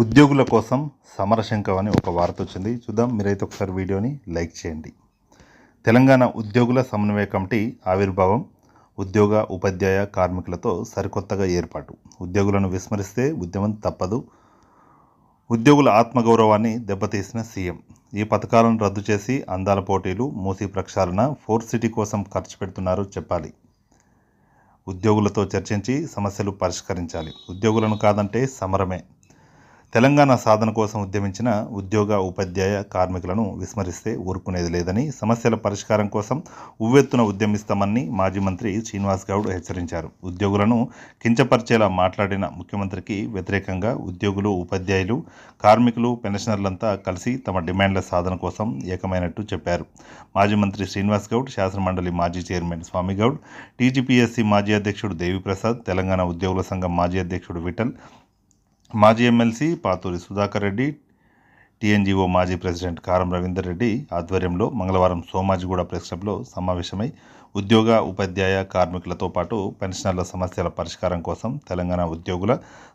ఉద్యోగుల కోసం సమరశంఖం అని ఒక వార్త వచ్చింది. చూద్దాం మీరైతే ఒకసారి వీడియోని లైక్ చేయండి. తెలంగాణ ఉద్యోగుల సమన్వయ కమిటీ ఆవిర్భావం ఉద్యోగ ఉపాధ్యాయ కార్మికులతో సరికొత్తగా ఏర్పాటు. ఉద్యోగులను విస్మరిస్తే ఉద్యమం తప్పదు. ఉద్యోగుల ఆత్మగౌరవాన్ని దెబ్బతీసిన సీఎం. ఈ పథకాలను రద్దు చేసి అందాల పోటీలు మూసీ ప్రక్షాళన ఫోర్ సిటీ కోసం ఖర్చు పెడుతున్నారు చెప్పాలి. ఉద్యోగులతో చర్చించి సమస్యలు పరిష్కరించాలి. ఉద్యోగులను కాదంటే సమరమే. తెలంగాణ సాధన కోసం ఉద్యమించిన ఉద్యోగ ఉపాధ్యాయ కార్మికులను విస్మరిస్తే ఊరుకునేది లేదని సమస్యల పరిష్కారం కోసం ఉవ్వెత్తున ఉద్యమిస్తామని మాజీ మంత్రి శ్రీనివాస్ గౌడ్ హెచ్చరించారు. ఉద్యోగులను కించపరిచేలా మాట్లాడిన ముఖ్యమంత్రికి వ్యతిరేకంగా ఉద్యోగులు ఉపాధ్యాయులు కార్మికులు పెన్షనర్లంతా కలిసి తమ డిమాండ్ల సాధన కోసం ఏకమైనట్టు చెప్పారు. మాజీ మంత్రి శ్రీనివాస్ గౌడ్ శాసనమండలి మాజీ చైర్మన్ స్వామి గౌడ్ టీజీపీఎస్సీ మాజీ అధ్యక్షుడు దేవిప్రసాద్ తెలంగాణ ఉద్యోగుల సంఘం మాజీ అధ్యక్షుడు విఠల్ మాజీ ఎమ్మెల్సీ పాతూరి సుధాకర్ రెడ్డి టీఎన్జీఓ మాజీ ప్రెసిడెంట్ కారం రవీందర్ రెడ్డి ఆధ్వర్యంలో మంగళవారం సోమాజిగూడ ప్రెస్ క్లబ్లో సమావేశమై ఉద్యోగ ఉపాధ్యాయ కార్మికులతో పాటు పెన్షనర్ల సమస్యల పరిష్కారం కోసం తెలంగాణ ఉద్యోగుల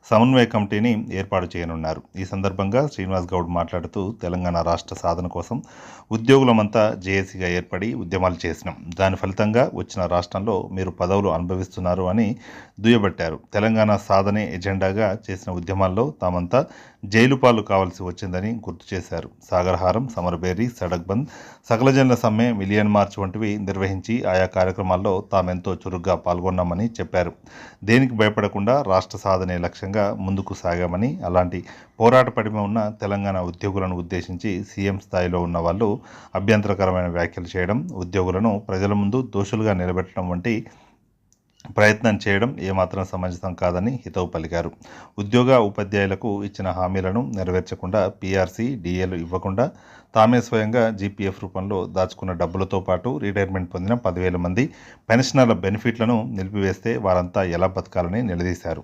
సమన్వయ కమిటీని ఏర్పాటు చేయనున్నారు. ఈ సందర్భంగా శ్రీనివాస్ గౌడ్ మాట్లాడుతూ తెలంగాణ రాష్ట్ర సాధన కోసం ఉద్యోగులమంతా జేఏసీగా ఏర్పడి ఉద్యమాలు చేసినాం. దాని ఫలితంగా వచ్చిన రాష్ట్రంలో మీరు పదవులు అనుభవిస్తున్నారు అని దుయ్యబట్టారు. తెలంగాణ సాధనే ఎజెండాగా చేసిన ఉద్యమాల్లో తామంతా జైలు పాలు కావాల్సి వచ్చిందని గుర్తు గుర్తు చేశారు. సాగరహారం సమరబేరి సడక్ బంద్ సకలజనుల సమ్మె మిలియన్ మార్చ్ వంటివి నిర్వహించి ఆయా కార్యక్రమాల్లో తామెంతో చురుగ్గా పాల్గొన్నామని చెప్పారు. దేనికి భయపడకుండా రాష్ట్ర సాధనే లక్ష్యంగా ముందుకు సాగామని అలాంటి పోరాట పడిమ ఉన్న తెలంగాణ ఉద్యోగులను ఉద్దేశించి సీఎం స్థాయిలో ఉన్న వాళ్ళు అభ్యంతరకరమైన వ్యాఖ్యలు చేయడం ఉద్యోగులను ప్రజల ముందు దోషులుగా నిలబెట్టడం వంటి ప్రయత్నం చేయడం ఏమాత్రం సమంజసం కాదని హితవు పలికారు. ఉద్యోగ ఉపాధ్యాయులకు ఇచ్చిన హామీలను నెరవేర్చకుండా పీఆర్సీ డిఏలు ఇవ్వకుండా తామే స్వయంగా జీపీఎఫ్ రూపంలో దాచుకున్న డబ్బులతో పాటు రిటైర్మెంట్ పొందిన పదివేల మంది పెన్షనర్ల బెనిఫిట్లను నిలిపివేస్తే వారంతా ఎలా బతకాలని నిలదీశారు.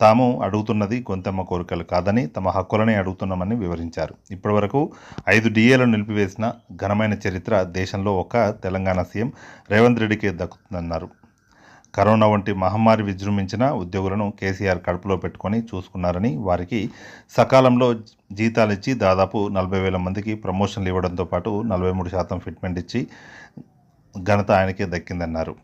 తాము అడుగుతున్నది గొంతమ్మ కోరికలు కాదని తమ హక్కులనే అడుగుతున్నామని వివరించారు. ఇప్పటివరకు ఐదు డిఏలను నిలిపివేసిన ఘనమైన చరిత్ర దేశంలో ఒక తెలంగాణ సీఎం రేవంత్ రెడ్డికే దక్కుతుందన్నారు. కరోనా వంటి మహమ్మారి విజృంభించిన ఉద్యోగులను కేసీఆర్ కడుపులో పెట్టుకొని చూసుకున్నారని వారికి సకాలంలో జీతాలు ఇచ్చి దాదాపు నలభై వేల మందికి ప్రమోషన్లు ఇవ్వడంతో పాటు నలభై మూడు శాతం ఫిట్మెంట్ ఇచ్చి ఘనత ఆయనకే దక్కిందన్నారు.